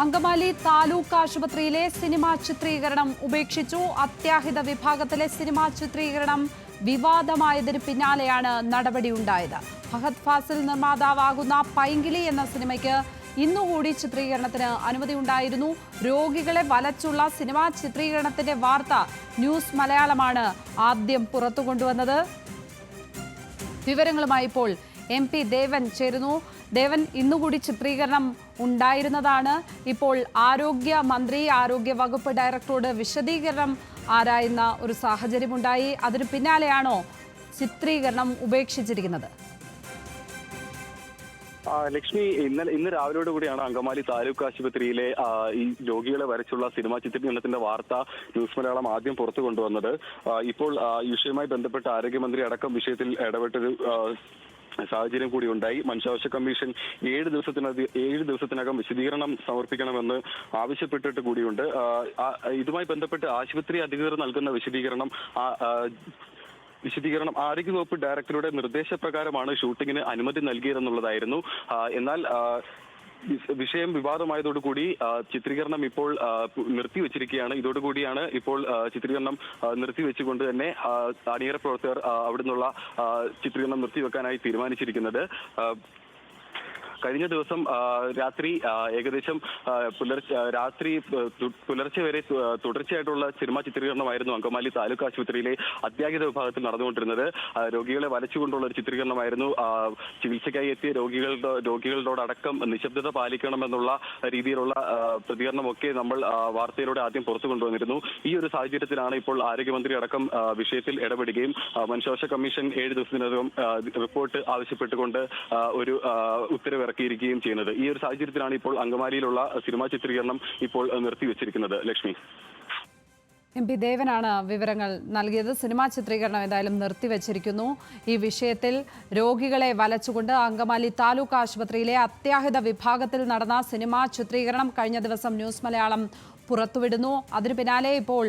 അങ്കമാലി താലൂക്ക് ആശുപത്രിയിലെ സിനിമാ ചിത്രീകരണം ഉപേക്ഷിച്ചു. അത്യാഹിത വിഭാഗത്തിലെ സിനിമാ ചിത്രീകരണം വിവാദമായതിന് പിന്നാലെയാണ് നടപടിയുണ്ടായത്. ഫഹദ് ഫാസിൽ നിർമ്മാതാവാകുന്ന പൈങ്കിളി എന്ന സിനിമയ്ക്ക് ഇന്നുകൂടി ചിത്രീകരണത്തിന് അനുമതിയുണ്ടായിരുന്നു. രോഗികളെ വലച്ചുള്ള സിനിമാ ചിത്രീകരണത്തിന്റെ വാർത്ത ന്യൂസ് മലയാളമാണ് ആദ്യം പുറത്തു കൊണ്ടുവന്നത് വിവരങ്ങളുമായി ഇപ്പോൾ എം പി ദേവൻ ചേരുന്നു. ദേവൻ ഇന്നുകൂടി ചിത്രീകരണം ഉണ്ടായിരുന്നതാണ്. ഇപ്പോൾ ആരോഗ്യ മന്ത്രി ആരോഗ്യ വകുപ്പ് ഡയറക്ടറോട് വിശദീകരണം ആരായുന്ന ഒരു സാഹചര്യമുണ്ടായി. അതിന് പിന്നാലെയാണോ ചിത്രീകരണം ഉപേക്ഷിച്ചിരിക്കുന്നത്? ലക്ഷ്മി ഇന്നലെ ഇന്ന് രാവിലെയോട് കൂടിയാണ് അങ്കമാലി താലൂക്ക് ആശുപത്രിയിലെ ഈ രോഗികളെ വരച്ചുള്ള സിനിമാ ചിത്രീകരണത്തിന്റെ വാർത്ത ന്യൂസ് മലയാളം ആദ്യം പുറത്തു കൊണ്ടുവന്നത്. ഇപ്പോൾ ഈ വിഷയവുമായി ബന്ധപ്പെട്ട് ആരോഗ്യമന്ത്രി അടക്കം വിഷയത്തിൽ ഇടപെട്ടൊരു സാഹചര്യം കൂടി ഉണ്ടായി. മനുഷ്യാവകാശ കമ്മീഷൻ ഏഴ് ദിവസത്തിനകം ഏഴ് ദിവസത്തിനകം വിശദീകരണം സമർപ്പിക്കണമെന്ന് ആവശ്യപ്പെട്ടിട്ട് കൂടിയുണ്ട്. ഇതുമായി ബന്ധപ്പെട്ട് ആശുപത്രി അധികൃതർ നൽകുന്ന വിശദീകരണം വിശദീകരണം ആരോഗ്യവകുപ്പ് ഡയറക്ടറുടെ നിർദ്ദേശപ്രകാരമാണ് ഷൂട്ടിങ്ങിന് അനുമതി നൽകിയതെന്നുള്ളതായിരുന്നു. എന്നാൽ വിഷയം വിവാദമായതോടുകൂടി ചിത്രീകരണം ഇപ്പോൾ നിർത്തിവെച്ചിരിക്കുകയാണ് ഇതോടുകൂടിയാണ് ഇപ്പോൾ ചിത്രീകരണം നിർത്തിവെച്ചുകൊണ്ട് തന്നെ അണിയറ പ്രവർത്തകർ അവിടുന്നുള്ള ചിത്രീകരണം നിർത്തിവെക്കാനായി തീരുമാനിച്ചിരിക്കുന്നത്. കഴിഞ്ഞ ദിവസം രാത്രി ഏകദേശം പുലർച്ചെ രാത്രി പുലർച്ചെ വരെ തുടർച്ചയായിട്ടുള്ള സിനിമാ ചിത്രീകരണമായിരുന്നു അങ്കമാലി താലൂക്ക് ആശുപത്രിയിലെ അത്യാഹിത വിഭാഗത്തിൽ നടന്നുകൊണ്ടിരുന്നത്. രോഗികളെ വലച്ചുകൊണ്ടുള്ള ഒരു ചിത്രീകരണമായിരുന്നു. ചികിത്സയ്ക്കായി എത്തിയ രോഗികളുടെ രോഗികളോടക്കം നിശബ്ദത പാലിക്കണമെന്നുള്ള രീതിയിലുള്ള പ്രതികരണമൊക്കെ നമ്മൾ വാർത്തയിലൂടെ ആദ്യം പുറത്തു കൊണ്ടുവന്നിരുന്നു ഈ ഒരു സാഹചര്യത്തിലാണ് ഇപ്പോൾ ആരോഗ്യമന്ത്രി അടക്കം വിഷയത്തിൽ ഇടപെടുകയും മനുഷ്യാവകാശ കമ്മീഷൻ ഏഴ് ദിവസത്തിനകം റിപ്പോർട്ട് ആവശ്യപ്പെട്ടുകൊണ്ട് ഒരു ഉത്തരവ് ഇറക്കിയിരിക്കുകയും ചെയ്യുന്നത്. ഈ ഒരു സാഹചര്യത്തിലാണ് ഇപ്പോൾ അങ്കമാലിയിലുള്ള സിനിമാ ചിത്രീകരണം ഇപ്പോൾ നിർത്തിവെച്ചിരിക്കുന്നത് ലക്ഷ്മി. എം പി ദേവനാണ് വിവരങ്ങൾ നൽകിയത്. സിനിമാ ചിത്രീകരണം ഏതായാലും നിർത്തിവച്ചിരിക്കുന്നു ഈ വിഷയത്തിൽ രോഗികളെ വലച്ചുകൊണ്ട് അങ്കമാലി താലൂക്ക് ആശുപത്രിയിലെ അത്യാഹിത വിഭാഗത്തിൽ നടന്ന സിനിമാ ചിത്രീകരണം കഴിഞ്ഞ ദിവസം ന്യൂസ് മലയാളം പുറത്തുവിടുന്നു. അതിന് പിന്നാലെ ഇപ്പോൾ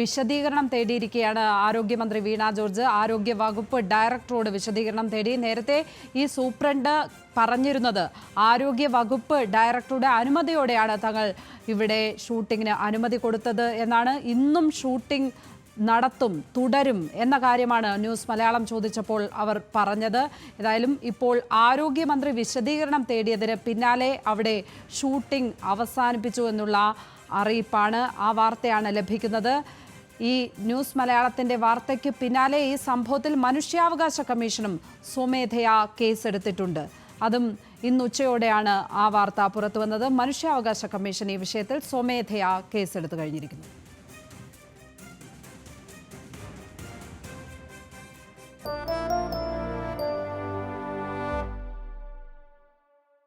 വിശദീകരണം തേടിയിരിക്കുകയാണ് ആരോഗ്യമന്ത്രി വീണ ജോർജ്. ആരോഗ്യ വകുപ്പ് ഡയറക്ടറോട് വിശദീകരണം തേടി നേരത്തെ ഈ സൂപ്രണ്ട് പറഞ്ഞിരുന്നത് ആരോഗ്യ വകുപ്പ് ഡയറക്ടറുടെ അനുമതിയോടെയാണ് തങ്ങൾ ഇവിടെ ഷൂട്ടിങ്ങിന് അനുമതി കൊടുത്തത് എന്നാണ്. ഇന്നും ഷൂട്ടിംഗ് നടത്തും തുടരും എന്ന കാര്യമാണ് ന്യൂസ് മലയാളം ചോദിച്ചപ്പോൾ അവർ പറഞ്ഞത്. ഏതായാലും ഇപ്പോൾ ആരോഗ്യമന്ത്രി വിശദീകരണം തേടിയതിന് പിന്നാലെ അവിടെ ഷൂട്ടിംഗ് അവസാനിപ്പിച്ചു എന്നുള്ള അറിയിപ്പാണ്. ആ വാർത്തയാണ് ലഭിക്കുന്നത്. ഈ ന്യൂസ് മലയാളത്തിന്റെ വാർത്തയ്ക്ക് പിന്നാലെ ഈ സംഭവത്തിൽ മനുഷ്യാവകാശ കമ്മീഷനും സ്വമേധയാ കേസെടുത്തിട്ടുണ്ട്. അതും ഇന്ന് ഉച്ചയോടെയാണ് ആ വാർത്ത പുറത്തുവന്നത്. മനുഷ്യാവകാശ കമ്മീഷൻ ഈ വിഷയത്തിൽ സ്വമേധയാ കേസെടുത്തു കഴിഞ്ഞിരിക്കുന്നു